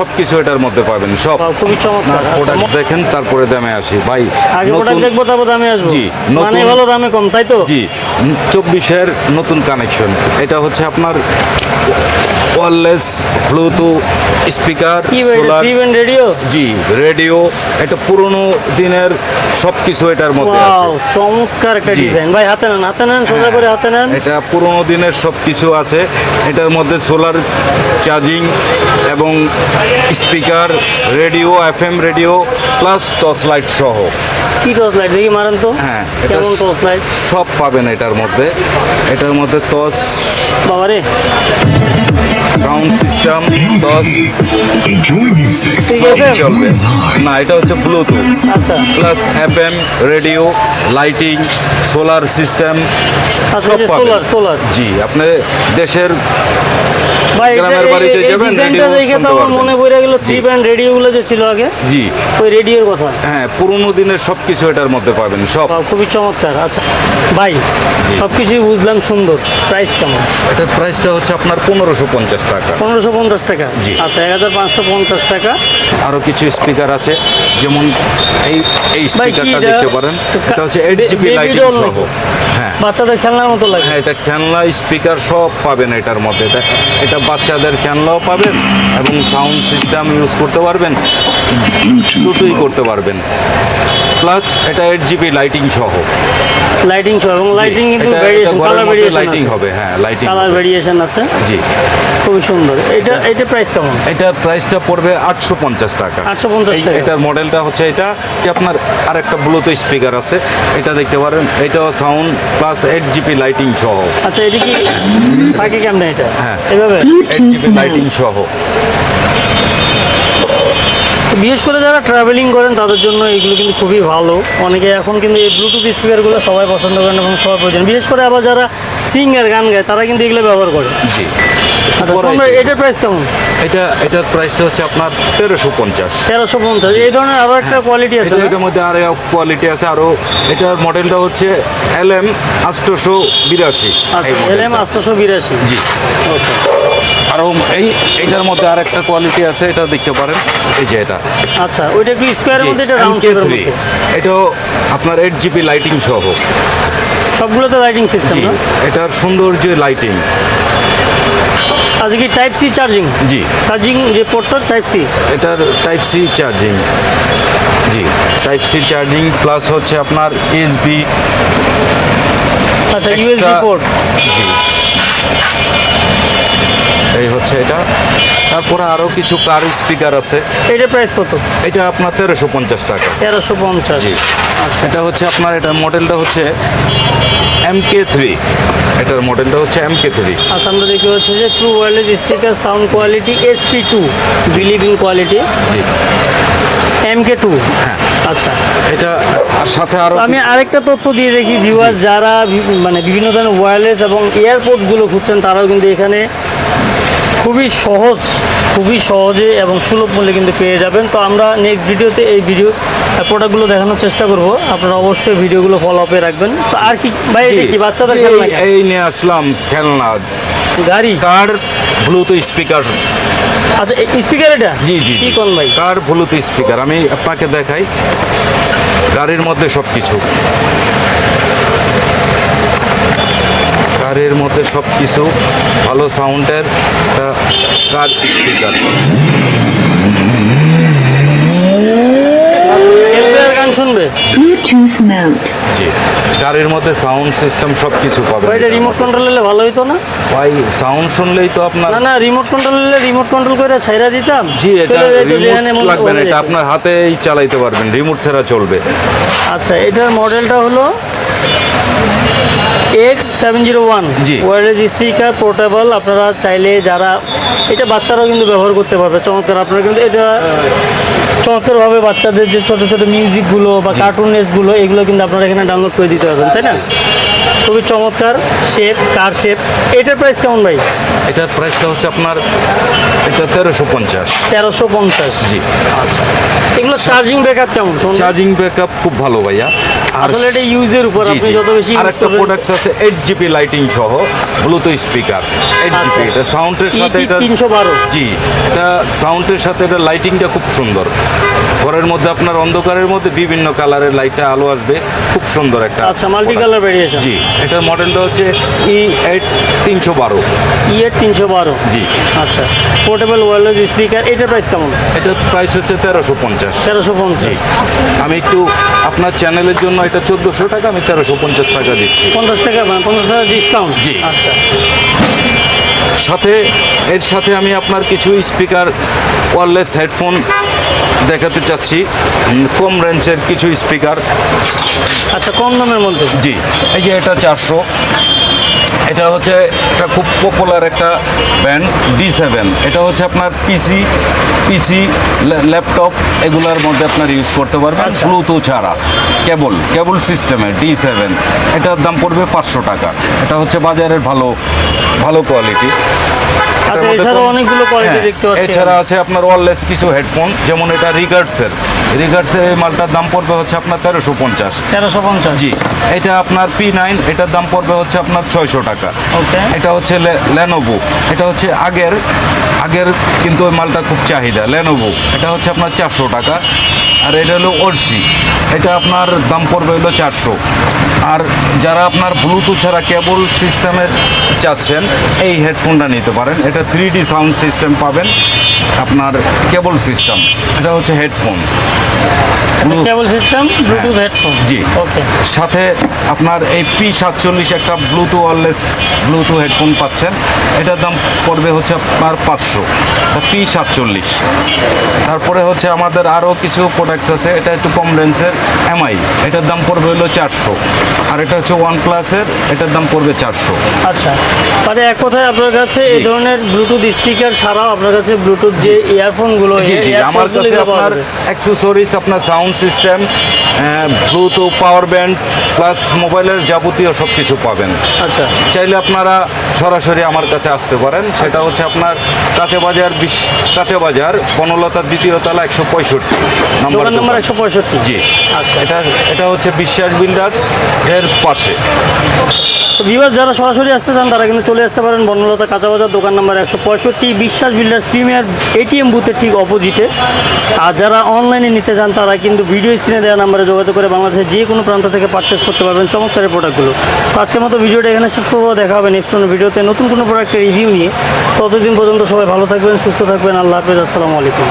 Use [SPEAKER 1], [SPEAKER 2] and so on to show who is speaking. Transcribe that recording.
[SPEAKER 1] সবকিছু এটার মধ্যে পাবেন সব।
[SPEAKER 2] খুবই চমৎকার। আচ্ছা,
[SPEAKER 1] প্রোডাক্ট দেখেন তারপরে দামে আসি। ভাই
[SPEAKER 2] আগে প্রোডাক্ট দেখব তারপর দামে আসব?
[SPEAKER 1] জি,
[SPEAKER 2] মানে ভালো দামে কম তাই তো?
[SPEAKER 1] জি চব্বিশের নতুন কানেকশন এটা হচ্ছে আপনার wireless bluetooth speaker solar
[SPEAKER 2] radio
[SPEAKER 1] জি রেডিও এটা পুরনো দিনের সব কিছু এটার মধ্যে আছে।
[SPEAKER 2] চমৎকার একটা। ডিজাইন ভাই হাতে নেন হাতে নেন সোজা করে হাতে নেন।
[SPEAKER 1] এটা পুরনো দিনের সব কিছু আছে। এটার মধ্যে সোলার চার্জিং এবং speaker radio F M radio plus torch light সহ।
[SPEAKER 2] কি টর্চ লাইট? দেখি মারেন তো।
[SPEAKER 1] হ্যাঁ
[SPEAKER 2] কেমন টর্চ লাইট?
[SPEAKER 1] সব পাবেন এটার মধ্যে। এটার মধ্যে টস
[SPEAKER 2] বাবারে।
[SPEAKER 1] Sound system
[SPEAKER 3] music.
[SPEAKER 1] চলবে। না এটা হচ্ছে ব্লুটুথ
[SPEAKER 2] আচ্ছা।
[SPEAKER 1] Plus FM radio lighting solar system
[SPEAKER 2] আচ্ছা
[SPEAKER 1] সব পাবেন।
[SPEAKER 2] Solar solar.
[SPEAKER 1] জি আপনি দেশের গ্রামের বাড়িতে যাবেন,
[SPEAKER 2] মনে পড়ে গেল থ্রি। ব্যান্ড রেডিও গুলো যে ছিল আগে
[SPEAKER 1] জি।
[SPEAKER 2] ওই রেডিওর কথা।
[SPEAKER 1] হ্যাঁ পুরোনো দিনের সব কিছু এটার মধ্যে পাবেন সব।
[SPEAKER 2] খুবই চমৎকার। আচ্ছা ভাই সব কিছুই বুঝলাম সুন্দর। প্রাইস কেমন?
[SPEAKER 1] এটার প্রাইসটা হচ্ছে আপনার পনেরোশো পঞ্চাশ টাকা।
[SPEAKER 2] পনেরোশো পঞ্চাশ টাকা?
[SPEAKER 1] জি।
[SPEAKER 2] আচ্ছা এক হাজার পাঁচশো পঞ্চাশ টাকা।
[SPEAKER 1] আরও কিছু স্পিকার আছে যেমন এই এই স্পিকারটা দেখতে পারেন। এটা হচ্ছে এইট জিবি লাইটিং সহ
[SPEAKER 2] নাকি? বাচ্চাদের খেলনার মতো লাগে।
[SPEAKER 1] হ্যাঁ এটা খেলনা স্পিকার সব পাবেন এটার মধ্যে। এটা এটা বাচ্চাদের খেলনাও পাবেন এবং সাউন্ড সিস্টেম ইউজ করতে পারবেন দুটোই করতে পারবেন। প্লাস এটা এইট জিবি লাইটিং সহ।
[SPEAKER 2] লাইটিং সহ এবং লাইটিং কিন্তু ভেরিয়েশন কালার ভেরিয়েশন
[SPEAKER 1] লাইটিং হবে হ্যাঁ লাইটিং
[SPEAKER 2] কালার ভেরিয়েশন আছে।
[SPEAKER 1] জি।
[SPEAKER 2] খুবই সুন্দর। এটা এটা প্রাইস কেমন?
[SPEAKER 1] এটা প্রাইসটা পড়বে আটশো পঞ্চাশ টাকা।
[SPEAKER 2] 850
[SPEAKER 1] এই-
[SPEAKER 2] টাকা।
[SPEAKER 1] এটার মডেলটা হচ্ছে এটা। আপনার আরেকটা ব্লুটুথ স্পিকার আছে। এটা দেখতে পারেন। এটাও sound plus eight GB lighting সহ।
[SPEAKER 2] আচ্ছা এটা কি থাকে কেমন এটা?
[SPEAKER 1] হ্যাঁ।
[SPEAKER 2] এভাবে?
[SPEAKER 1] এইট জিবি লাইটিং সহ।
[SPEAKER 2] বিশেষ করে যারা ট্রাভেলিং করেন তাদের জন্য এগুলো কিন্তু খুবই ভালো। অনেকে এখন কিন্তু এই ব্লুটুথ স্পিকারগুলো সবাই পছন্দ করেন এবং সবার প্রয়োজন। বিশেষ করে আবার যারা সিঙ্গার গান গায় তারা কিন্তু এগুলো ব্যবহার করে।
[SPEAKER 1] জি।
[SPEAKER 2] আচ্ছা। এটার প্রাইস কেমন?
[SPEAKER 1] এটা এটার প্রাইসটা হচ্ছে আপনার তেরোশো পঞ্চাশ।
[SPEAKER 2] তেরোশো পঞ্চাশ। এই ধরনের আরও একটা কোয়ালিটি আছে না?
[SPEAKER 1] এটার মধ্যে কোয়ালিটি আছে আরও এটার মডেলটা হচ্ছে এল এম আষ্টশো বিরাশি।
[SPEAKER 2] এল এম আটশোশো বিরাশি।
[SPEAKER 1] জি।
[SPEAKER 2] ওকে
[SPEAKER 1] আরও এই এটার মধ্যে আর একটা কোয়ালিটি আছে এটা দেখতে পারেন। এই যে এটা।
[SPEAKER 2] আচ্ছা ওইটা একটু স্কোয়ারের মধ্যে এটা রাউন্ড শেপের মধ্যে?
[SPEAKER 1] এটাও আপনার এইট জিবি লাইটিং সহ।
[SPEAKER 2] সবগুলোতে লাইটিং সিস্টেম না?
[SPEAKER 1] এটার সৌন্দর্য লাইটিং
[SPEAKER 2] আজকে কি টাইপ সি চার্জিং
[SPEAKER 1] জি।
[SPEAKER 2] চার্জিং যে পোর্টটা টাইপ সি
[SPEAKER 1] এটার টাইপ সি চার্জিং জি টাইপ সি চার্জিং প্লাস হচ্ছে আপনার এসবি
[SPEAKER 2] আচ্ছা ইউএসবি পোর্ট
[SPEAKER 1] জি। এই হচ্ছে এটা। তারপরে আরও কিছু কার স্পিকার আছে।
[SPEAKER 2] এটা প্রাইস কত?
[SPEAKER 1] এটা আপনার তেরোশো পঞ্চাশ টাকা।
[SPEAKER 2] তেরোশো পঞ্চাশ।
[SPEAKER 1] জি। এটা হচ্ছে আপনার এটা মডেলটা হচ্ছে এম কে থ্রি এটার মডেলটা হচ্ছে এম কে থ্রি
[SPEAKER 2] আচ্ছা আমরা দেখি হচ্ছে যে true wireless speaker sound quality SP to believing quality
[SPEAKER 1] G.
[SPEAKER 2] M K two
[SPEAKER 1] হ্যাঁ।
[SPEAKER 2] আচ্ছা।
[SPEAKER 1] এটা আর সাথে আরও
[SPEAKER 2] আমি আরেকটা তথ্য দিয়ে রাখি ভিউয়ার্স যারা মানে বিভিন্ন ধরনের ওয়্যারলেস এবং এয়ারপোর্টগুলো খুঁজছেন তারাও কিন্তু এখানে খুবই সহজ খুবই সহজে এবং সুলভ মূল্যে কিন্তু পেয়ে যাবেন। তো আমরা নেক্সট ভিডিওতে এই ভিডিও প্রোডাক্টগুলো দেখানোর চেষ্টা করব। আপনারা অবশ্যই ভিডিওগুলো ফলো আপে রাখবেন। তো আর কি ভাই কি বাচ্চাদের খেলনা
[SPEAKER 1] এই- নিয়ে আসলাম খেলনা।
[SPEAKER 2] গাড়ি?
[SPEAKER 1] কার ব্লুটুথ স্পিকার
[SPEAKER 2] আচ্ছা স্পিকার এটা?
[SPEAKER 1] জি জি
[SPEAKER 2] কি। কোন ভাই?
[SPEAKER 1] কার ব্লুটুথ স্পিকার আমি আপনাকে দেখাই। গাড়ির মধ্যে সব কিছু কারের মধ্যে সব কিছু ভালো সাউন্ডের কার স্পিকার
[SPEAKER 2] শুনবে?
[SPEAKER 1] জি গাড়ির মধ্যে সাউন্ড সিস্টেম সব কিছু
[SPEAKER 2] ভাই এটা রিমোট কন্ট্রোল নিলে ভালো হতো না?
[SPEAKER 1] ভাই সাউন্ড শুনলেই তো আপনার
[SPEAKER 2] না না রিমোট কন্ট্রোল নিলে রিমোট কন্ট্রোল করে ছাইরা দিতাম।
[SPEAKER 1] জি এটা রিমোট লাগবে না এটা আপনার হাতেই চালাইতে পারবেন রিমোট ছাড়া চলবে।
[SPEAKER 2] আচ্ছা এটার মডেলটা হলো X seven zero one. Wireless speaker portable আপনারা চাইলে যারা এটা বাচ্চারাও কিন্তু ব্যবহার করতে পারবে চমৎকার। আপনারা কিন্তু এটা চমৎকারভাবে বাচ্চাদের যে ছোটো ছোটো মিউজিকগুলো বা কার্টুনেসগুলো এগুলো কিন্তু আপনারা এখানে ডাউনলোড করে দিতে পারবেন তাই না? খুবই চমৎকার শেপ কার শেপ। এটার প্রাইস কেমন ভাই?
[SPEAKER 1] এটার প্রাইসটা হচ্ছে আপনার এটা তেরোশো পঞ্চাশ।
[SPEAKER 2] তেরোশো পঞ্চাশ।
[SPEAKER 1] জি। আচ্ছা।
[SPEAKER 2] এগুলো চার্জিং ব্যাকআপ কেমন।
[SPEAKER 1] চার্জিং ব্যাকআপ খুব ভালো ভাইয়া।
[SPEAKER 2] আসলে এটা ইউজের উপর আপনি যত বেশি
[SPEAKER 1] আর একটা
[SPEAKER 2] করবেন-
[SPEAKER 1] প্রোডাক্ট আছে এইট জিবি লাইটিং সহ ব্লুটুথ স্পিকার এইট
[SPEAKER 2] আচ্ছা।
[SPEAKER 1] জিবি এটা সাউন্ডের সাথে
[SPEAKER 2] ET
[SPEAKER 1] এটা
[SPEAKER 2] 312
[SPEAKER 1] জি এটা সাউন্ডের সাথে এটা লাইটিংটা খুব সুন্দর। ঘরের মধ্যে আপনার অন্ধকারের মধ্যে বিভিন্ন কালারের লাইটটা আলো আসবে খুব সুন্দর একটা
[SPEAKER 2] আচ্ছা মাল্টি। কালার ভেরিয়েশন
[SPEAKER 1] জি এটার মডেলটা হচ্ছে ই এইট তিনশো বারো।
[SPEAKER 2] ইয়ের তিনশো বারো।
[SPEAKER 1] জি।
[SPEAKER 2] আচ্ছা পোর্টেবল ওয়্যারলেস স্পিকার এটার প্রাইস কেমন?
[SPEAKER 1] এটার প্রাইস হচ্ছে তেরোশো পঞ্চাশ।
[SPEAKER 2] তেরোশো পঞ্চাশ।
[SPEAKER 1] আমি একটু আপনার চ্যানেলের জন্য এটা চোদ্দোশো টাকা আমি তেরোশো পঞ্চাশ টাকা দিচ্ছি।
[SPEAKER 2] পঞ্চাশ টাকা মানে পঞ্চাশ টাকা ডিসকাউন্ট
[SPEAKER 1] জি।
[SPEAKER 2] আচ্ছা।
[SPEAKER 1] সাথে এর সাথে আমি আপনার কিছু স্পিকার ওয়ারলেস হেডফোন দেখাতে চাচ্ছি। কম রেঞ্জের কিছু স্পিকার
[SPEAKER 2] আচ্ছা কম দামের মধ্যে?
[SPEAKER 1] জি। এই যে এটা চারশো। এটা হচ্ছে একটা খুব পপুলার একটা ব্যান্ড ডি সেভেন এটা হচ্ছে আপনার পিসি পিসি ল্যাপটপ এগুলার মধ্যে আপনার ইউজ করতে পারবেন
[SPEAKER 2] আচ্ছা।
[SPEAKER 1] ব্লুটুথ ছাড়া। কেবল কেবল সিস্টেমে ডি সেভেন এটার দাম পড়বে পাঁচশো টাকা। এটা হচ্ছে বাজারের ভালো ভালো কোয়ালিটি
[SPEAKER 2] আচ্ছা এছাড়াও অনেকগুলো কোয়ালিটি দেখতে পাচ্ছি
[SPEAKER 1] হ্যাঁ, এছাড়া আছে আপনার ওয়ারলেস কিছু হেডফোন যেমন এটা রিগার্ডসের রিগার্ডসের এই মালটার দাম পড়বে হচ্ছে আপনার তেরোশো পঞ্চাশ।
[SPEAKER 2] তেরোশো পঞ্চাশ।
[SPEAKER 1] জি এটা আপনার পি নাইন এটার দাম পড়বে হচ্ছে আপনার ছয়শো টাকা।
[SPEAKER 2] ওকে
[SPEAKER 1] এটা হচ্ছে লেনোভো এটা হচ্ছে আগের আগের কিন্তু ওই মালটা খুব চাহিদা লেনোভো এটা হচ্ছে আপনার চারশো টাকা। আর এটা হলো ওরসি এটা আপনার দাম পড়বে হলো চারশো। আর যারা আপনার ব্লুটুথ ছাড়া কেবল সিস্টেমের চাচ্ছেন এই হেডফোনটা নিতে পারেন। এটা থ্রি ডি সাউন্ড সিস্টেম পাবেন। আপনার কেবল সিস্টেম এটা হচ্ছে headphone blue-
[SPEAKER 2] cable system bluetooth headphone
[SPEAKER 1] জি।
[SPEAKER 2] ওকে
[SPEAKER 1] সাথে আপনার এই পি সাতচল্লিশ একটা ব্লুটুথ ওয়ারলেস ব্লুটুথ হেডফোন পাচ্ছেন। এটার দাম পড়বে হচ্ছে আপনার পাঁচশো। পি সাতচল্লিশ। তারপরে হচ্ছে আমাদের আরও কিছু প্রোডাক্টস আছে। এটা একটু কম রেঞ্জের এমআই এটার দাম পড়বে হলো চারশো। আর এটা হচ্ছে ওয়ান প্লাসের এটার দাম পড়বে চারশো।
[SPEAKER 2] আচ্ছা। মানে এক কথায় আপনার কাছে এই ধরনের ব্লুটুথ স্পিকার ছাড়াও আপনার কাছে ব্লুটুথ যে ইয়ারফোনগুলো
[SPEAKER 1] জি জি আমার কাছে আপনার অ্যাক্সেসরিজ আপনার sound system bluetooth power band plus মোবাইলের যাবতীয় সব কিছু পাবেন।
[SPEAKER 2] আচ্ছা।
[SPEAKER 1] চাইলে আপনারা সরাসরি আমার কাছে আসতে পারেন। সেটা হচ্ছে আপনার কাঁচা বাজার বিশ কাঁচা বাজার বনলতার দ্বিতীয় তলা একশো পঁয়ষট্টি নম্বর
[SPEAKER 2] নম্বর একশো পঁয়ষট্টি?
[SPEAKER 1] জি।
[SPEAKER 2] আচ্ছা।
[SPEAKER 1] এটা এটা হচ্ছে বিশ্বাস বিল্ডার্স এর পাশে।
[SPEAKER 2] তো ভিউয়ার্স যারা সরাসরি আসতে চান তারা কিন্তু চলে আসতে পারেন বনলতা কাঁচা বাজার দোকান নাম্বার একশো পঁয়ষট্টি বিশ্বাস বিল্ডার্স প্রিমিয়ার এটিএম বুথের ঠিক অপোজিটে। আর যারা অনলাইনে নিতে চান, তারা কিন্তু ভিডিও স্ক্রিনে দেওয়া নাম্বারে যোগাযোগ করে বাংলাদেশের যে কোনো প্রান্ত থেকে পারচেস করতে পারবেন চমৎকার প্রোডাক্টগুলো তো আজকের মতো ভিডিওটা এখানে শেষ করব। দেখা হবে নেক্সট কোনো ভিডিওতে নতুন কোনো প্রোডাক্টের রিভিউ নিয়ে। ততদিন পর্যন্ত সবাই ভালো থাকবেন, সুস্থ থাকবেন। আল্লাহ হাফেজ, আসসালামু আলাইকুম।